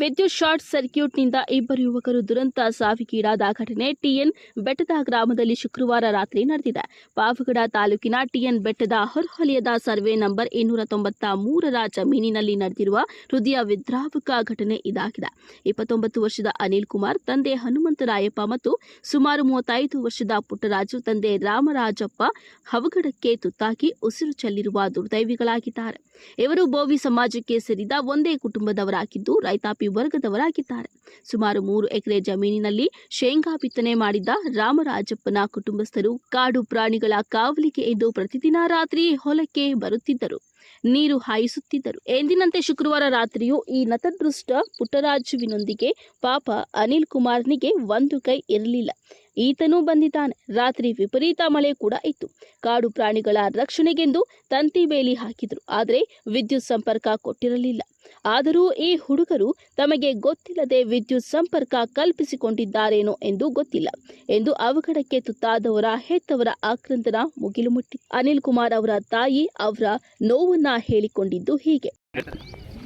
ವಿದ್ಯುತ್ ಶಾರ್ಟ್ ಸರ್ಕ್ಯೂಟ್ನಿಂದ ಇಬ್ಬರು ಯುವಕರು ದುರಂತ ಸಾವಿಗೀಡಾದ ಘಟನೆ ಟಿಎನ್ ಬೆಟ್ಟದ ಗ್ರಾಮದಲ್ಲಿ ಶುಕ್ರವಾರ ರಾತ್ರಿ ನಡೆದಿದೆ. ಪಾವಗಡ ತಾಲೂಕಿನ ಟಿಎನ್ ಬೆಟ್ಟದ ಹೊರಹೊಲಿಯದ ಸರ್ವೆ ನಂಬರ್ ಇನ್ನೂರ ತೊಂಬತ್ತ ಮೂರರ ಜಮೀನಿನಲ್ಲಿ ನಡೆದಿರುವ ಹೃದಯ ವಿದ್ರಾವಕ ಘಟನೆ ಇದಾಗಿದೆ. ಇಪ್ಪತ್ತೊಂಬತ್ತು ವರ್ಷದ ಅನಿಲ್ ಕುಮಾರ್, ತಂದೆ ಹನುಮಂತರಾಯಪ್ಪ ಮತ್ತು ಸುಮಾರು ಮೂವತ್ತೈದು ವರ್ಷದ ಪುಟ್ಟರಾಜು, ತಂದೆ ರಾಮರಾಜಪ್ಪ ಹವಗಡಕ್ಕೆ ತುತ್ತಾಗಿ ಉಸಿರು ಚೆಲ್ಲಿರುವ ದುರ್ದೈವಿಗಳಾಗಿದ್ದಾರೆ. ಇವರು ಬೋವಿ ಸಮಾಜಕ್ಕೆ ಸೇರಿದ ಒಂದೇ ಕುಟುಂಬದವರಾಗಿದ್ದು ರೈತಾಪಿ ವರ್ಗದವರಾಗಿದ್ದಾರೆ. ಸುಮಾರು ಮೂರು ಎಕರೆ ಜಮೀನಿನಲ್ಲಿ ಶೇಂಗಾ ಬಿತ್ತನೆ ಮಾಡಿದ್ದ ರಾಮರಾಜಪ್ಪನ ಕುಟುಂಬಸ್ಥರು ಕಾಡು ಪ್ರಾಣಿಗಳ ಕಾವಲಿಗೆ ಎಂದು ಪ್ರತಿದಿನ ರಾತ್ರಿ ಹೊಲಕ್ಕೆ ಬರುತ್ತಿದ್ದರು. ನೀರು ಹಾಯಿಸುತ್ತಿದ್ದರು. ಎಂದಿನಂತೆ ಶುಕ್ರವಾರ ರಾತ್ರಿಯೂ ಈ ನತದೃಷ್ಟ ಪುಟ್ಟರಾಜುವಿನೊಂದಿಗೆ ಪಾಪ ಅನಿಲ್ ಕುಮಾರ್ನಿಗೆ ಒಂದು ಕೈ ಇರಲಿಲ್ಲ. ಈತನೂ ಬಂದಿದ್ದಾನೆ. ರಾತ್ರಿ ವಿಪರೀತ ಮಳೆ ಕೂಡ ಇತ್ತು. ಕಾಡು ಪ್ರಾಣಿಗಳ ರಕ್ಷಣೆಗೆಂದು ತಂತಿ ಬೇಲಿ ಹಾಕಿದ್ರು. ಆದರೆ ವಿದ್ಯುತ್ ಸಂಪರ್ಕ ಕೊಟ್ಟಿರಲಿಲ್ಲ. ಆದರೂ ಈ ಹುಡುಗರು ತಮಗೆ ಗೊತ್ತಿಲ್ಲದೆ ವಿದ್ಯುತ್ ಸಂಪರ್ಕ ಕಲ್ಪಿಸಿಕೊಂಡಿದ್ದಾರೇನೋ ಎಂದು ಗೊತ್ತಿಲ್ಲ ಎಂದು ಅವಘಡಕ್ಕೆ ತುತ್ತಾದವರ ಹೆತ್ತವರ ಆಕ್ರಂದನ ಮುಗಿಲು ಮುಟ್ಟಿ. ಅನಿಲ್ ಕುಮಾರ್ ಅವರ ತಾಯಿ ಅವರ ನೋವನ್ನ ಹೇಳಿಕೊಂಡಿದ್ದು ಹೀಗೆ.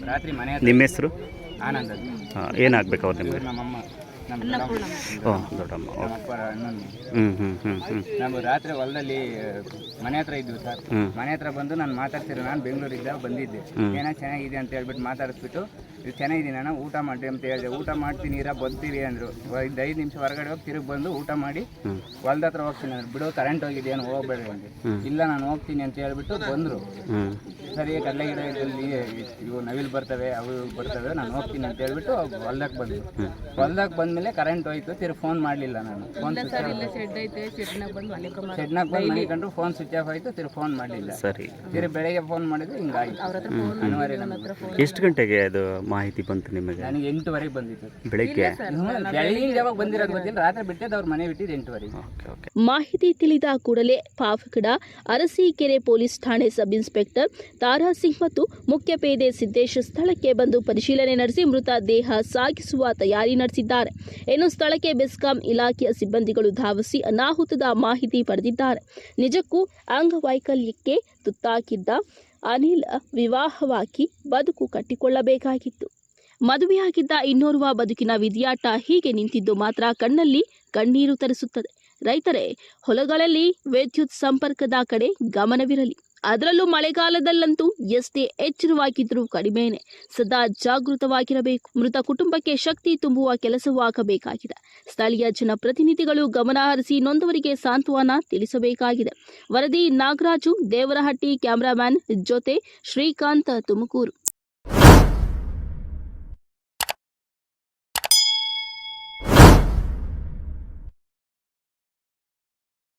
ರಾತ್ರಿ ಮನೆ ನಿಮ್ಮ ಹೆಸರು? ಏನಾಗಬೇಕು ಅವ್ರು ನಿಮಗೆ? ದೊಡ್ಡಮ್ಮ. ಓ ಹ್ಞೂ ಹ್ಞೂ ಹ್ಞೂ ಹ್ಞೂ ನಾವು ರಾತ್ರಿ ಹೊಲದಲ್ಲಿ ಮನೆ ಹತ್ರ ಇದ್ವಿ ಸರ್. ಮನೆ ಹತ್ರ ಬಂದು ನಾನು ಮಾತಾಡ್ತಿರೋ ನಾನು ಬೆಂಗಳೂರಿಂದ ಬಂದಿದ್ದೆ. ಹ್ಮ್. ಏನೋ ಚೆನ್ನಾಗಿದೆ ಅಂತ ಹೇಳ್ಬಿಟ್ಟು ಮಾತಾಡಿಸ್ಬಿಟ್ಟು ಇದು ಚೆನ್ನಾಗಿದ್ದೀನಿ ಅಣ್ಣ ಊಟ ಮಾಡಿ ಅಂತ ಹೇಳಿದೆ. ಊಟ ಮಾಡ್ತೀನಿ ಇರ ಬರ್ತೀರಿ ಅಂದರು. ಒಂದು ಐದು ನಿಮಿಷ ಹೊರಗಡೆ ಹೋಗಿ ತಿರುಗಿ ಬಂದು ಊಟ ಮಾಡಿ ಹೊಲ್ದ ಹತ್ರ ಹೋಗ್ತೀನಿ ಅಂದ್ರೆ. ಬಿಡು ಕರೆಂಟ್ ಹೋಗಿದೆ ಏನು ಹೋಗ್ಬೇಡ ಅಂದ್ರೆ ಇಲ್ಲ ನಾನು ಹೋಗ್ತೀನಿ ಅಂತ ಹೇಳ್ಬಿಟ್ಟು ಬಂದರು. ಸರಿ ಕಡಲೆ ಗಿಡದಲ್ಲಿ ಇವು ನವಿಲು ಬರ್ತವೆ ಅವು ಇವು ಬರ್ತವೆ ನಾನು ಹೋಗ್ತೀನಿ ಅಂತ ಹೇಳ್ಬಿಟ್ಟು ಹೊಲ್ದಕ್ಕೆ ಹೊಲ್ದಾಗ ಹೊಲ್ದಕ್ಕೆ ಬಂದಮೇಲೆ ಕರೆಂಟ್ ಹೋಯ್ತು ತಿರ್ಗಿ ಫೋನ್ ಮಾಡಲಿಲ್ಲ ನಾನು. ಫೋನ್ ಸ್ವಿಚ್ ಆಫ್ ಶೆಡ್ನಾಗ ಬಂದು ಫೋನ್ ಸ್ವಿಚ್ ಆಫ್ ಆಯ್ತು ತಿರ್ಗಿ ಫೋನ್ ಮಾಡಲಿಲ್ಲ. ಸರಿ. ತಿರ್ಗಿ ಬೆಳಗ್ಗೆ ಫೋನ್ ಮಾಡಿದ್ರು ಹಿಂಗಾಯ್ತು ಅನಿವಾರ್ಯ ನಮ್ಗೆ. ಎಷ್ಟು ಗಂಟೆಗೆ ಅದು ಮಾಹಿತಿ ಬಂತು ನಿಮಗೆ? ನನಗೆ ಎಂಟುವರೆಗೆ ಬಂದಿತ್ತು. ಬೆಳಿಗ್ಗೆ? ಬೆಳಗಿನ ಯಾವಾಗ ಬಂದಿರೋದು ಗೊತ್ತಿಲ್ಲ ರಾತ್ರಿ ಬಿಟ್ಟಿದ್ದು ಅವ್ರ ಮನೆ ಬಿಟ್ಟಿದ್ದು ಎಂಟುವರೆಗೆ. Okay okay. ಮಾಹಿತಿ ತಿಳಿದ ಕೂಡಲೇ ಪಾವಗಡ ಅರಸೀಕೆರೆ ಪೊಲೀಸ್ ಠಾಣೆ ಸಬ್ ಇನ್ಸ್ಪೆಕ್ಟರ್ ತಾರಾ ಸಿಂಗ್ ಮತ್ತು ಮುಖ್ಯ ಪೇದೆ ಸಿದ್ದೇಶ್ ಸ್ಥಳಕ್ಕೆ ಬಂದು ಪರಿಶೀಲನೆ ನಡೆಸಿ ಮೃತ ದೇಹ ಸಾಗಿಸುವ ತಯಾರಿ ನಡೆಸಿದ್ದಾರೆ. ಇನ್ನು ಸ್ಥಳಕ್ಕೆ ಬೆಸ್ಕಾಂ ಇಲಾಖೆಯ ಸಿಬ್ಬಂದಿಗಳು ಧಾವಿಸಿ ಅನಾಹುತದ ಮಾಹಿತಿ ಪಡೆದಿದ್ದಾರೆ. ನಿಜಕ್ಕೂ ಅಂಗವೈಕಲ್ಯಕ್ಕೆ ತುತ್ತಾಗಿದ್ದ ಅನಿಲ್ ವಿವಾಹವಾಗಿ ಬದುಕು ಕಟ್ಟಿಕೊಳ್ಳಬೇಕಾಗಿತ್ತು. ಮದುವೆಯಾಗಿದ್ದ ಇನ್ನೋರ್ವ ಬದುಕಿನ ವಿದ್ಯಾಟ ಹೀಗೆ ನಿಂತಿದ್ದು ಮಾತ್ರ ಕಣ್ಣಲ್ಲಿ ಕಣ್ಣೀರು ತರಿಸುತ್ತದೆ. ರೈತರೇ, ಹೊಲಗಳಲ್ಲಿ ವಿದ್ಯುತ್ ಸಂಪರ್ಕದ ಕಡೆ ಗಮನವಿರಲಿ. ಅದರಲ್ಲೂ ಮಳೆಗಾಲದಲ್ಲಂತೂ ಎಷ್ಟೇ ಎಚ್ಚರವಾಗಿದ್ದರೂ ಕಡಿಮೆನೆ. ಸದಾ ಜಾಗೃತವಾಗಿರಬೇಕು. ಮೃತ ಕುಟುಂಬಕ್ಕೆ ಶಕ್ತಿ ತುಂಬುವ ಕೆಲಸವಾಗಬೇಕಾಗಿದೆ. ಸ್ಥಳೀಯ ಜನಪ್ರತಿನಿಧಿಗಳು ಗಮನ ಹರಿಸಿ ನೊಂದವರಿಗೆ ಸಾಂತ್ವನ ತಿಳಿಸಬೇಕಾಗಿದೆ. ವರದಿ ನಾಗರಾಜು, ದೇವರಹಟ್ಟಿ ಕ್ಯಾಮರಾಮ್ಯಾನ್ ಜೊತೆ ಶ್ರೀಕಾಂತ್ ತುಮಕೂರು.